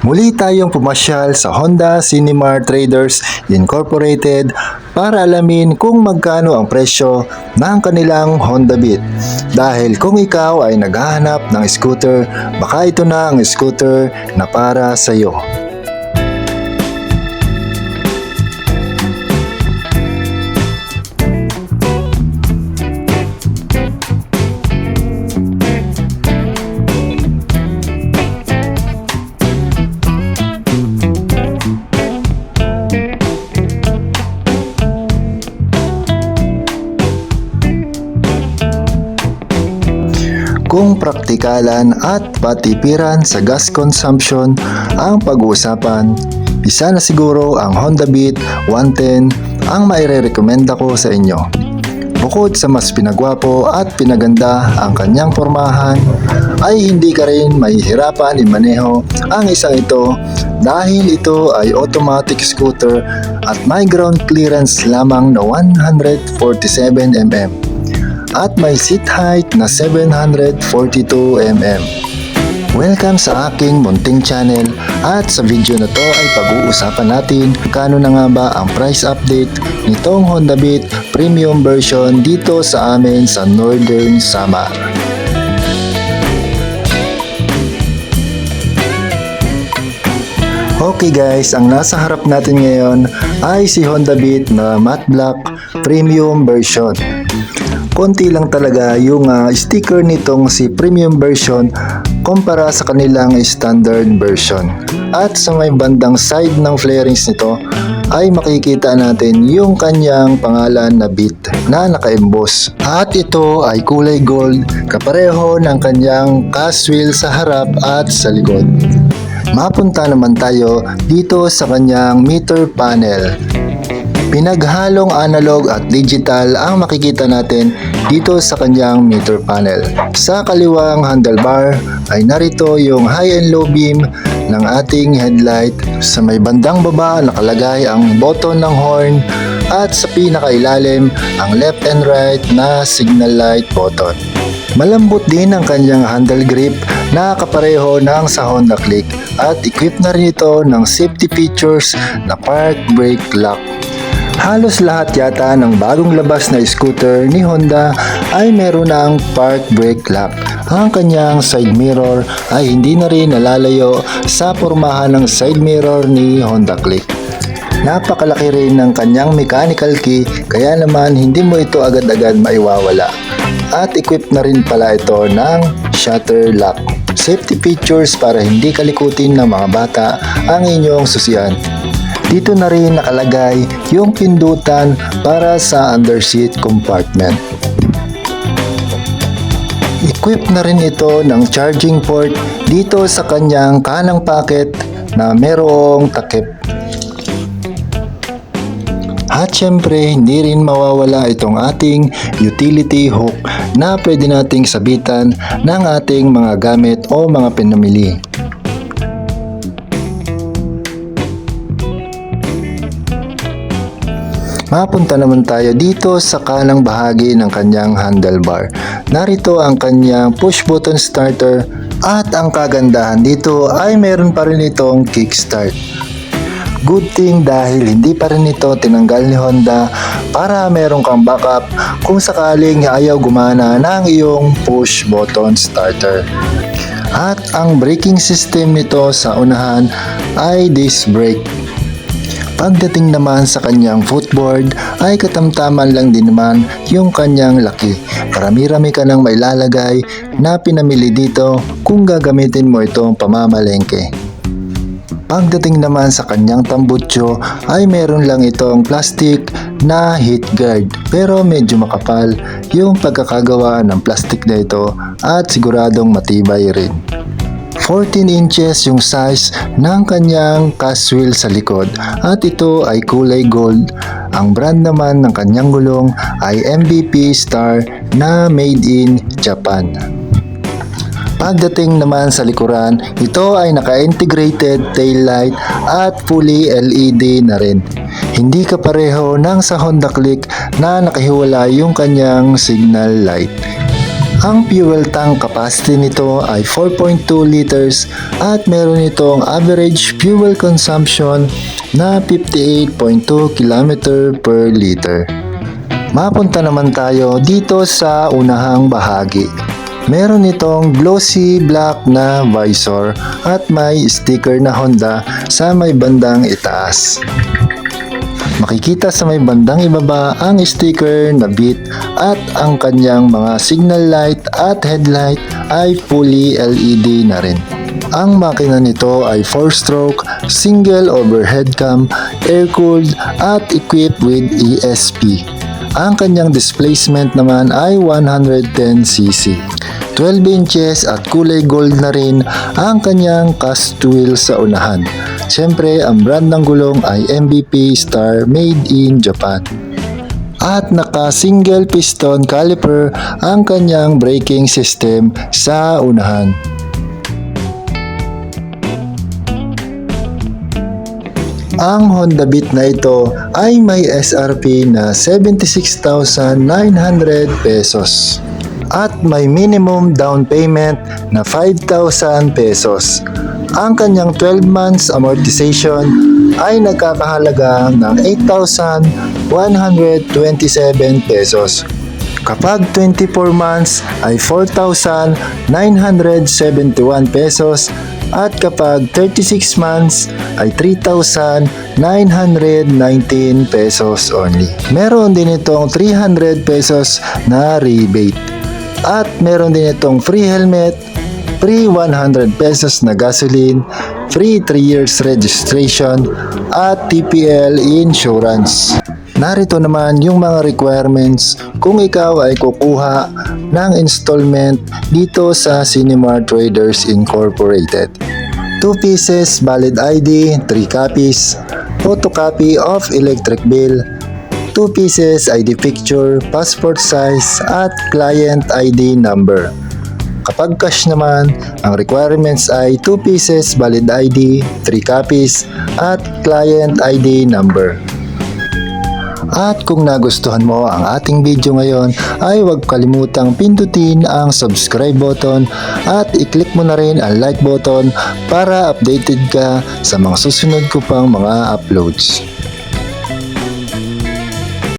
Muli tayong pumasyal sa Honda Cinemar Traders Incorporated para alamin kung magkano ang presyo ng kanilang Honda Beat. Dahil kung ikaw ay naghahanap ng scooter, baka ito na ang scooter na para sa iyo. Praktikalan at patipiran sa gas consumption ang pag-uusapan, isa na siguro ang Honda Beat 110 ang maire-recommenda ko sa inyo. Bukod sa mas pinagwapo at pinaganda ang kanyang formahan, ay hindi ka rin mahihirapan imaneho ang isang ito dahil ito ay automatic scooter at may ground clearance lamang na 147mm at may seat height na 742 mm. Welcome sa aking munting channel at sa video na to ay pag-uusapan natin kano na nga ba ang price update nitong Honda Beat Premium version dito sa amin sa Northern Samar. Okay guys, ang nasa harap natin ngayon ay si Honda Beat na matte black premium version. Konti lang talaga yung ah, sticker nitong si premium version kumpara sa kanilang standard version. At sa may bandang side ng flarings nito ay makikita natin yung kanyang pangalan na Beat na naka-emboss. At ito ay kulay gold kapareho ng kanyang cast wheel sa harap at sa likod. Mapunta naman tayo dito sa kanyang meter panel. Pinaghalong analog at digital ang makikita natin dito sa kanyang meter panel. Sa kaliwang handlebar ay narito yung high and low beam ng ating headlight. Sa may bandang baba nakalagay ang button ng horn at sa pinakailalim ang left and right na signal light button. Malambot din ang kanyang handle grip na kapareho ng sa Honda Click at equipped na rin ito ng safety features na park brake lock. Halos lahat yata ng bagong labas na scooter ni Honda ay meron ng park brake lock. Ang kanyang side mirror ay hindi na rin nalalayo sa pormahan ng side mirror ni Honda Click. Napakalaki rin ng kanyang mechanical key kaya naman hindi mo ito agad-agad maiwawala. At equipped na rin pala ito ng shutter lock. Safety features para hindi kalikutin ng mga bata ang inyong susian. Dito na rin nakalagay yung pindutan para sa underseat compartment. Equipped na rin ito ng charging port dito sa kanyang kanang packet na merong takip at syempre, hindi rin mawawala itong ating utility hook na pwede nating sabitan ng ating mga gamit o mga pinamili. Mapunta naman tayo dito sa kanang bahagi ng kanyang handlebar. Narito ang kanyang push button starter at ang kagandahan dito ay meron pa rin itong kickstart. Good thing dahil hindi pa rin ito tinanggal ni Honda para meron kang backup kung sakaling ayaw gumana ng iyong push button starter. At ang braking system nito sa unahan ay disc brake. Pagdating naman sa kanyang footboard ay katamtaman lang din naman yung kanyang laki. Karami-rami ka nang mailalagay na pinamili dito kung gagamitin mo itong pamamalengke. Pagdating naman sa kanyang tambutso ay meron lang itong plastic na heat guard pero medyo makapal yung pagkakagawa ng plastic na ito at siguradong matibay rin. 14 inches yung size ng kanyang cast wheel sa likod at ito ay kulay gold. Ang brand naman ng kanyang gulong ay MVP Star na made in Japan. Pagdating naman sa likuran, ito ay naka-integrated taillight at fully LED na rin. Hindi kapareho ng sa Honda Click na nakahiwala yung kanyang signal light. Ang fuel tank capacity nito ay 4.2 liters at meron itong average fuel consumption na 58.2 km per liter. Mapunta naman tayo dito sa unahang bahagi. Meron itong glossy black na visor at may sticker na Honda sa may bandang itaas. Makikita sa may bandang ibaba ang sticker na bit at ang kanyang mga signal light at headlight ay fully LED na rin. Ang makina nito ay 4-stroke, single overhead cam, air-cooled at equipped with ESP. Ang kanyang displacement naman ay 110cc. 12 inches at kulay gold na rin ang kanyang cast wheel sa unahan. Siyempre, ang brand ng gulong ay MVP Star made in Japan. At naka-single piston caliper ang kanyang braking system sa unahan. Ang Honda Beat na ito ay may SRP na 76,900 pesos at may minimum down payment na 5,000 pesos. Ang kanyang 12 months amortization ay nagkakahalaga ng 8,127 pesos. Kapag 24 months ay 4,971 pesos at kapag 36 months ay 3,919 pesos only. Meron din itong 300 pesos na rebate. At meron din itong free helmet, free 100 pesos na gasoline, free 3 years registration, at TPL insurance. Narito naman yung mga requirements kung ikaw ay kukuha ng installment dito sa Cinemar Traders Incorporated. 2 pieces valid ID, 3 copies, photocopy of electric bill, 2 pieces ID picture, passport size, at client ID number. Kapag cash naman, ang requirements ay 2 pieces valid ID, 3 copies, at client ID number. At kung nagustuhan mo ang ating video ngayon ay huwag kalimutang pindutin ang subscribe button at i-click mo na rin ang like button para updated ka sa mga susunod ko pang mga uploads.